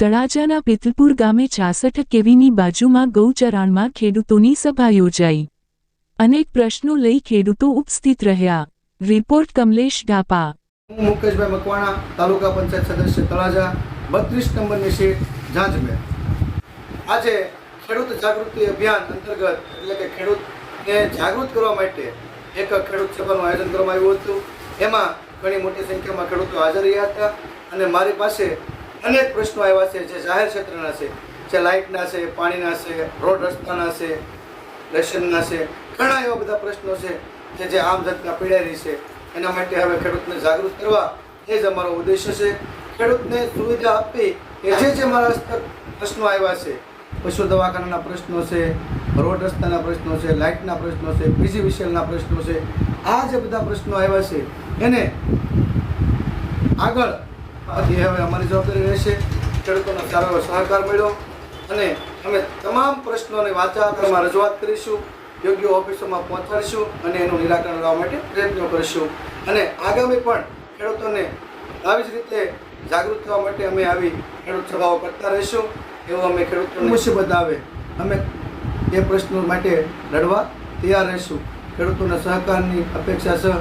તળાજાના પિતલપુર ગામે છાસઠ કેવીની બાજુમાં ગૌચરાણમાં ખેડૂતોની સભા યોજાઈ. અનેક પ્રશ્નો લઈ ખેડૂતો ઉપસ્થિત રહ્યા. રિપોર્ટ કમલેશ ડાપા હું મુકેશભાઈ મકવાણા, તાલુકા પંચાયત સદસ્ય, તળાજા, બત્રીસ નંબરની સીટ ઝાંઝમે આજે ખેડૂત જાગૃતિ અભિયાન અંતર્ગત, એટલે કે ખેડૂતને જાગૃત કરવા માટે એક ખેડૂત સભાનું આયોજન કરવામાં આવ્યું હતું. એમાં ઘણી મોટી સંખ્યામાં ખેડૂતો હાજર રહ્યા હતા અને મારી પાસે અનેક પ્રશ્નો આવ્યા છે, જે જાહેર ક્ષેત્રના છે, જે લાઇટના છે, પાણીના છે, રોડ રસ્તાના છે રેશનના છે, ઘણા એવા બધા પ્રશ્નો છે કે જે આમ જનતા પીડાઈ છે. એના માટે હવે ખેડૂતને જાગૃત કરવા એ જ અમારો ઉદ્દેશ્ય છે. ખેડૂતને સુવિધા આપવી એ જે જે મારા પ્રશ્નો આવ્યા છે, પશુ દવાખાનાના પ્રશ્નો છે, રોડ રસ્તાના પ્રશ્નો છે, લાઇટના પ્રશ્નો છે બીજી વિશેલના પ્રશ્નો છે, આ જે બધા પ્રશ્નો આવ્યા છે, એને આગળ એ હવે અમારી જવાબદારી રહેશે, ખેડૂતોનો સારો એવો સહકાર મળ્યો. અને અમે તમામ પ્રશ્નોને વાચામાં રજૂઆત કરીશું, યોગ્ય ઓફિસોમાં પહોંચાડીશું અને એનું નિરાકરણ લાવવા માટે પ્રયત્નો કરીશું. અને આગામી પણ ખેડૂતોને આવી જ રીતે જાગૃત થવા માટે અમે આવી ખેડૂત સભાઓ કરતા રહીશું. એવું અમે ખેડૂતો મુસીબત આવે અમે એ પ્રશ્નો માટે લડવા તૈયાર રહીશું. ખેડૂતોના સહકારની અપેક્ષા છે